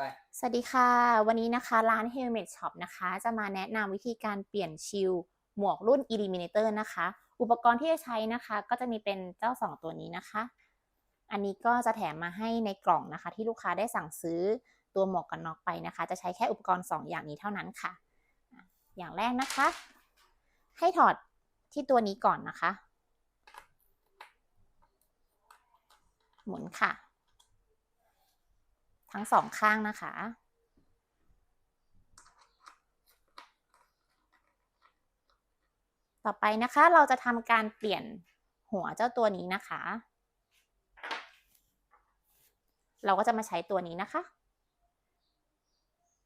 ไปสวัสดีค่ะ วันนี้นะคะร้าน Helmet Shop นะคะ จะมาแนะนำวิธีการเปลี่ยนชิลหมวกรุ่น Eliminator นะคะ อุปกรณ์ที่จะใช้นะคะ ก็จะมีเป็นเจ้า 2 ตัวนี้นะคะ อันนี้ก็จะแถมมาให้ในกล่องนะคะ ที่ลูกค้าได้สั่งซื้อตัวหมวกกันน็อกไปนะคะ จะใช้แค่อุปกรณ์ 2 อย่างนี้เท่านั้นค่ะอะอย่างแรกนะคะ ให้ถอดที่ตัวนี้ก่อนนะคะ หมุนค่ะ ทั้งสองข้างนะคะ ต่อไปนะคะเราจะทำการเปลี่ยนหัวเจ้าตัวนี้นะคะ เราก็จะมาใช้ตัวนี้นะคะ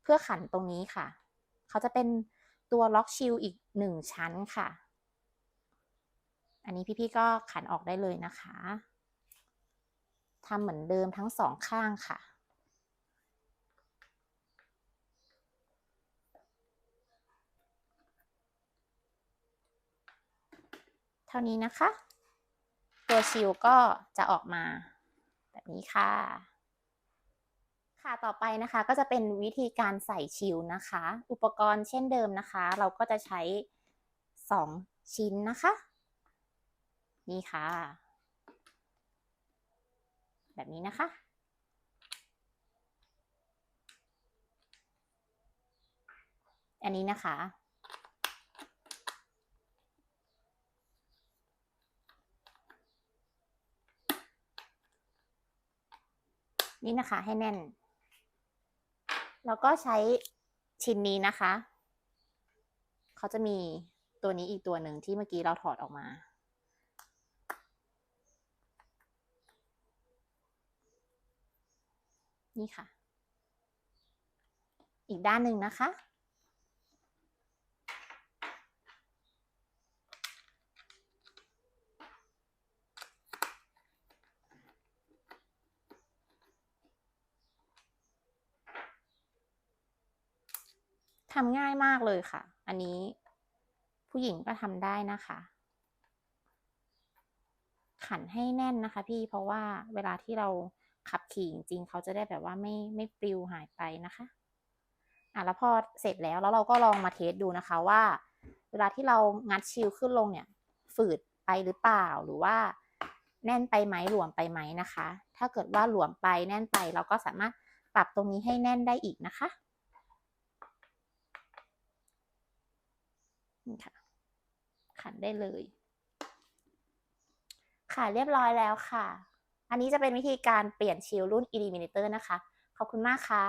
เพื่อขันตรงนี้ค่ะ เขาจะเป็นตัวล็อกชิลอีกหนึ่งชั้นค่ะ อันนี้พี่ๆก็ขันออกได้เลยนะคะทำเหมือนเดิมทั้งสองข้างค่ะ ท่านี้นะคะ ตัวชิลก็จะออกมาแบบนี้ค่ะ ค่ะต่อไปนะคะก็จะเป็นวิธีการใส่ชิลนะคะ อุปกรณ์เช่นเดิมนะคะ เราก็จะใช้ 2 ชิ้นนะคะ นี่ค่ะ แบบนี้นะคะอันนี้นะคะ นี่นะคะ ให้แน่น แล้วก็ใช้ชิ้นนี้นะคะ เขาจะมีตัวนี้อีกตัวหนึ่งที่เมื่อกี้เราถอดออกมา นี่ค่ะ อีกด้านหนึ่งนะคะ ทำง่ายมากเลยค่ะ อันนี้ผู้หญิงก็ทำได้นะคะ ขันให้แน่นนะคะ พี่เพราะว่าเวลาที่เราขับขี่จริงเขาจะได้แบบว่าไม่ไม่ปลิวหายไปนะคะอะแล้วพอเสร็จแล้วแล้วเราก็ลองมาเทสดูนะคะว่า เวลาที่เรางัดชิลขึ้นลงเนี่ย ฝืดไปหรือเปล่าหรือว่าแน่นไปไหมหลวมไปไหมนะคะ ถ้าเกิดว่าหลวมไปแน่นไปเราก็สามารถปรับตรงนี้ให้แน่นได้อีกนะคะ นี่ค่ะ ขันได้เลย ค่ะเรียบร้อยแล้วค่ะ อันนี้จะเป็นวิธีการเปลี่ยนชิลรุ่น Eliminator นะคะ ขอบคุณมากค่ะ